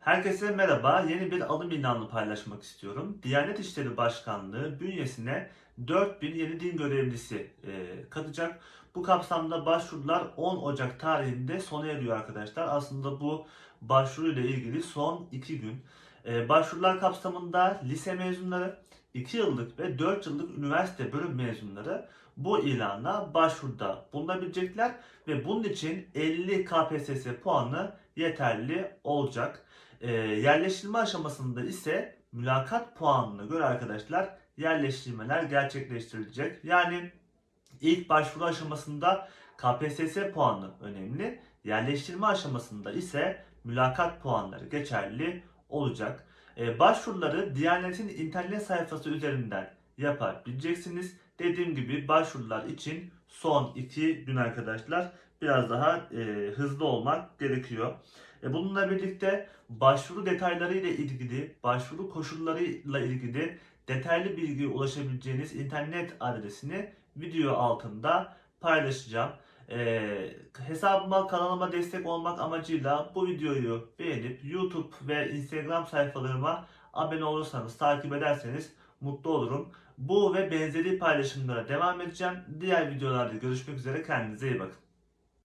Herkese merhaba. Yeni bir alım ilanı paylaşmak istiyorum. Diyanet İşleri Başkanlığı bünyesine 4000 yeni din görevlisi e, katacak. Bu kapsamda başvurular 10 Ocak tarihinde sona eriyor arkadaşlar. Aslında bu başvuruyla ilgili son 2 gün. E, başvurular kapsamında lise mezunları, 2 yıllık ve 4 yıllık üniversite bölüm mezunları bu ilana başvuruda bulunabilecekler ve bunun için 50 KPSS puanı yeterli olacak. E, yerleştirme aşamasında ise mülakat puanına göre arkadaşlar yerleştirmeler gerçekleştirilecek. Yani ilk başvuru aşamasında KPSS puanı önemli. Yerleştirme aşamasında ise mülakat puanları geçerli olacak. E, başvuruları Diyanet'in internet sayfası üzerinden yapabileceksiniz. Dediğim gibi başvurular için son 2 gün arkadaşlar biraz daha e, hızlı olmak gerekiyor. E, bununla birlikte başvuru detayları ile ilgili, başvuru koşullarıyla ilgili detaylı bilgiye ulaşabileceğiniz internet adresini video altında paylaşacağım. E, hesabıma, kanalıma destek olmak amacıyla bu videoyu beğenip YouTube ve Instagram sayfalarıma abone olursanız, takip ederseniz mutlu olurum. Bu ve benzeri paylaşımlara devam edeceğim. Diğer videolarda görüşmek üzere. Kendinize iyi bakın.